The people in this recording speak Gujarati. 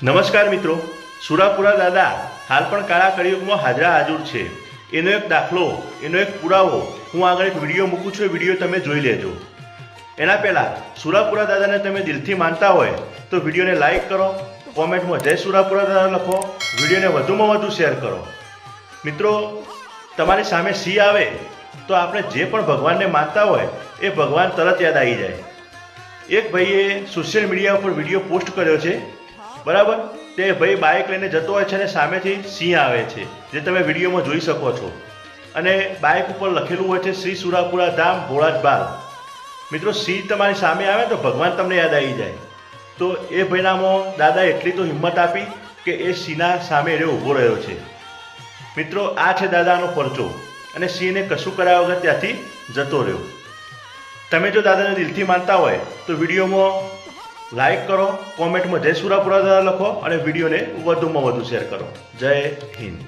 નમસ્કાર મિત્રો, સુરાપુરા દાદા હાલ પણ કાળા કળિયુગમાં હાજરા હાજર છે. એનો એક દાખલો, એનો એક પુરાવો હું આગળ એક વીડિયો મૂકું છું, એ વીડિયો તમે જોઈ લેજો. એના પહેલાં, સુરાપુરા દાદાને તમે દિલથી માનતા હોય તો વિડીયોને લાઈક કરો, કોમેન્ટમાં જય સુરાપુરા દાદા લખો, વિડીયોને વધુમાં વધુ શેર કરો. મિત્રો, તમારી સામે સિંહ આવે તો આપણે જે પણ ભગવાનને માનતા હોય એ ભગવાન તરત યાદ આવી જાય. એક ભાઈએ સોશિયલ મીડિયા ઉપર વીડિયો પોસ્ટ કર્યો છે. બરાબર? તે ભાઈ બાઇક લઈને જતો હોય છે અને સામેથી સિંહ આવે છે, જે તમે વિડીયોમાં જોઈ શકો છો. અને બાઇક ઉપર લખેલું હોય છે, શ્રી સુરાપુરા ધામ, ભોળાજ બાલ મિત્રો, સિંહ તમારી સામે આવે તો ભગવાન તમને યાદ આવી જાય. તો એ ભાઈનામાં દાદા એટલી તો હિંમત આપી કે એ સિંહના સામે એ ઊભો રહ્યો છે. મિત્રો, આ છે દાદાનો પરચો અને સિંહને કશું કરાયા વગર ત્યાંથી જતો રહ્યો. તમે જો દાદાને દિલથી માનતા હોય તો વિડીયોમાં લાઈક કરો કોમેન્ટમાં જય સુરાપુરા લખો અને વિડીયોને વધુમાં વધુ શેર કરો. જય હિન્દ.